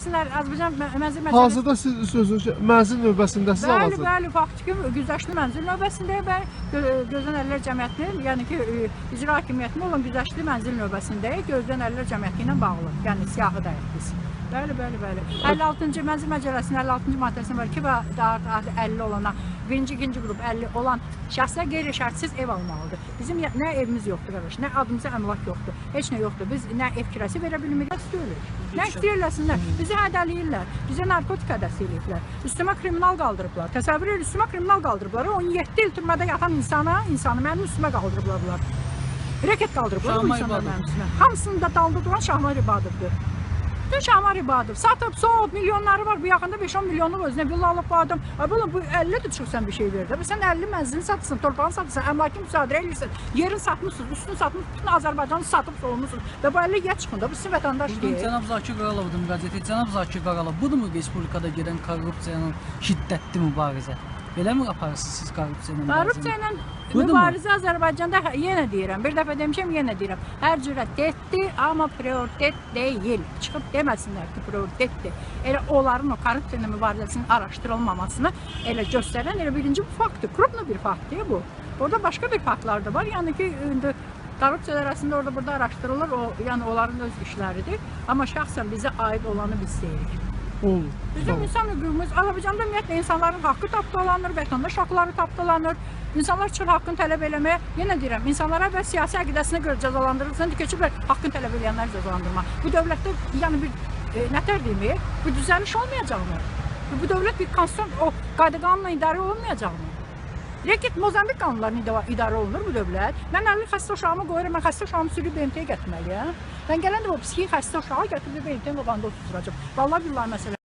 eləsinlər Azərbaycan mə- mənzil məcəlləsi. Hazırda siz sözünüz mənzil növbəsindəsiz Bəli, hal-hazırda. bəli, faktiki güzəştli mənzil növbəsindəyik və Gö- Gözdən Əllər Cəmiyyətinin, yəni ki, icra hakimiyyətinin olan güzəştli mənzil növbəsindəyik. Gözdən Əllər Cəmiyyəti ilə bağlı, yəni siyahıdayıq biz. Bəli, bəli, bəli. 56-cı mənzil məcəlləsinin 56-cı maddəsində var ki, və daha artıq 50 olana, birinci, ikinci qrup 50 olan şəxslər qeyri-şərtsiz ev almalıdır. Bizim nə evimiz yoxdur qardaş, nə adımıza əmlak yoxdur, heç nə yoxdur. Biz nə ev kirəsi verə bilmirik, istəyirik. Nə istəyirləsinlər? Bizi hədələyirlər, bizə narkotik hədəsi eləyiblər. Üstümə kriminal qaldırıblar. Təsəvvür edin, üstümə kriminal qaldırıblar. 17 il türmədə yatan insana, insanı mənim üstümə qaldırıblar. Reket qaldırıblar bu insanlar mənim üstümə. Hamısını da dalda duran Şahmar İbadovdur. Bütün Şahmar İbadov satıb, soğud, milyonları var. Bu yaxında 5-10 milyonluq özünə villa alıb bu adam. Ay bala bu 50 də çox sən bir şey verdi. Sən 50 mənzilini satırsan, torpağını satırsan, əmlakı müsadirə edirsən, yerin satmısınız, üstünü satmısınız, bütün Azərbaycanı satıb soğumusunuz. Və bu 50 yə çıxında bu sizin vətəndaş Bugün deyil. cənab Zakir Qaralovun müraciəti, cənab Zakir Qaralov, budurmu respublikada gedən korrupsiyanın şiddətli mübarizə? Beləmi aparırsınız siz korrupsiya ilə Korrupsiya ilə mübarizə Azərbaycanda hə- yenə deyirəm, bir dəfə demişəm, yenə deyirəm. Hər cürə detdir, amma prioritet deyil. Çıxıb deməsinlər ki, prioritetdir. Elə onların o korrupsiya ilə mübarizəsinin araşdırılmamasını elə göstərən elə birinci bu faktdır. Kruplu bir faktdır bu. Orada başqa bir faktlar da var. Yəni ki, indi korrupsiya arasında orada burada araşdırılır, o yəni onların öz işləridir. Amma şəxsən bizə aid olanı biz deyirik. Olur. Bizim insan hüququmuz Azərbaycanda ümumiyyətlə insanların haqqı tapdalanır, vətəndaş haqları tapdalanır. İnsanlar çıxır haqqını tələb eləməyə. Yenə deyirəm, insanlara və siyasi əqidəsinə görə cəzalandırılsın, keçiblər haqqını tələb edənləri cəzalandırma. Bu dövlətdə yəni bir e, nətər deyim, bu düzəliş olmayacaqmı? Bu, dövlət bir konstitusiyon o qayda qanunla idarə olunmayacaqmı? Reket Mozambik qanunlarına ida- idarə olunur bu dövlət. Mən 50 xəstə uşağımı qoyuram, mən xəstə uşağımı sürüb BMT-yə gətirməliyəm. Mən gələndə o psixi xəstə uşağı gətirib BMT-nin qabağında oturacaq. Vallahi billahi məsələ